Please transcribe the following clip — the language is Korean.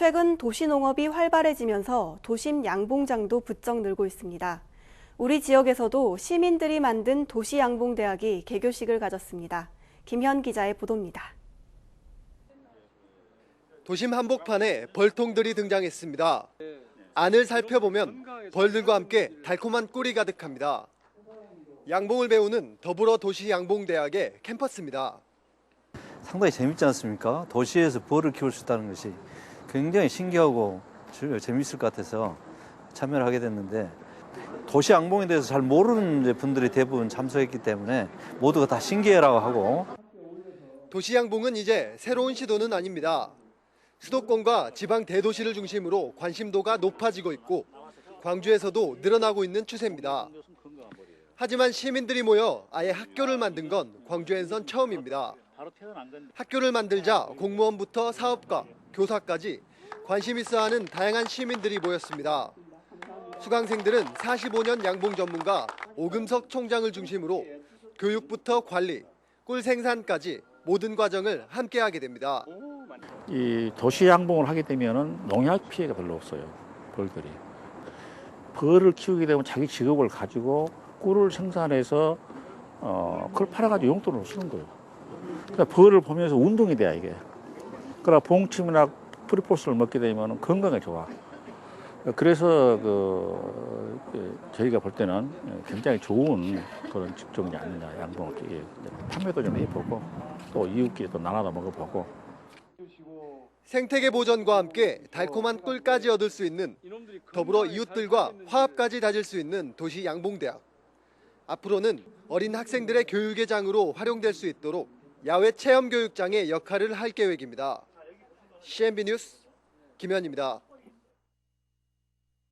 최근 도시농업이 활발해지면서 도심 양봉장도 부쩍 늘고 있습니다. 우리 지역에서도 시민들이 만든 도시양봉대학이 개교식을 가졌습니다. 김현 기자의 보도입니다. 도심 한복판에 벌통들이 등장했습니다. 안을 살펴보면 벌들과 함께 달콤한 꿀이 가득합니다. 양봉을 배우는 더불어 도시 양봉대학의 캠퍼스입니다. 상당히 재밌지 않습니까? 도시에서 벌을 키울 수 있다는 것이 굉장히 신기하고 재- 재밌을 것 같아서 참여를 하게 됐는데 도시 양봉에 대해서 잘 모르는 분들이 대부분 참석했기 때문에 모두가 다 신기해라고 하고 도시 양봉은 이제 새로운 시도는 아닙니다. 수도권과 지방 대도시를 중심으로 관심도가 높아지고 있고 광주에서도 늘어나고 있는 추세입니다. 하지만 시민들이 모여 아예 학교를 만든 건 광주에선 처음입니다. 학교를 만들자 공무원부터 사업가, 교사까지 관심 있어 하는 다양한 시민들이 모였습니다. 수강생들은 45년 양봉 전문가 오금석 총장을 중심으로 교육부터 관리, 꿀 생산까지 모든 과정을 함께 하게 됩니다. 이 도시 양봉을 하게 되면은 농약 피해가 별로 없어요. 벌들이. 벌을 키우게 되면 자기 직업을 가지고 꿀을 생산해서 어, 그걸 팔아가지고 용돈으로 쓰는 거예요. 그러니까 벌을 보면서 운동이 돼야 이게. 그러나 봉침이나 프리포스를 먹게 되면 건강에 좋아. 그래서 그, 그 저희가 볼 때는 굉장히 좋은 그런 직종이 아니냐 양봉을 예, 판매도 좀 해보고 또 이웃끼리 또 나눠서 먹어보고 생태계 보전과 함께 달콤한 꿀까지 얻을 수 있는 더불어 이웃들과 화합까지 다질 수 있는 도시 양봉대학. 앞으로는 어린 학생들의 교육의 장으로 활용될 수 있도록 야외 체험 교육장의 역할을 할 계획입니다. CNB 뉴스 김현입니다.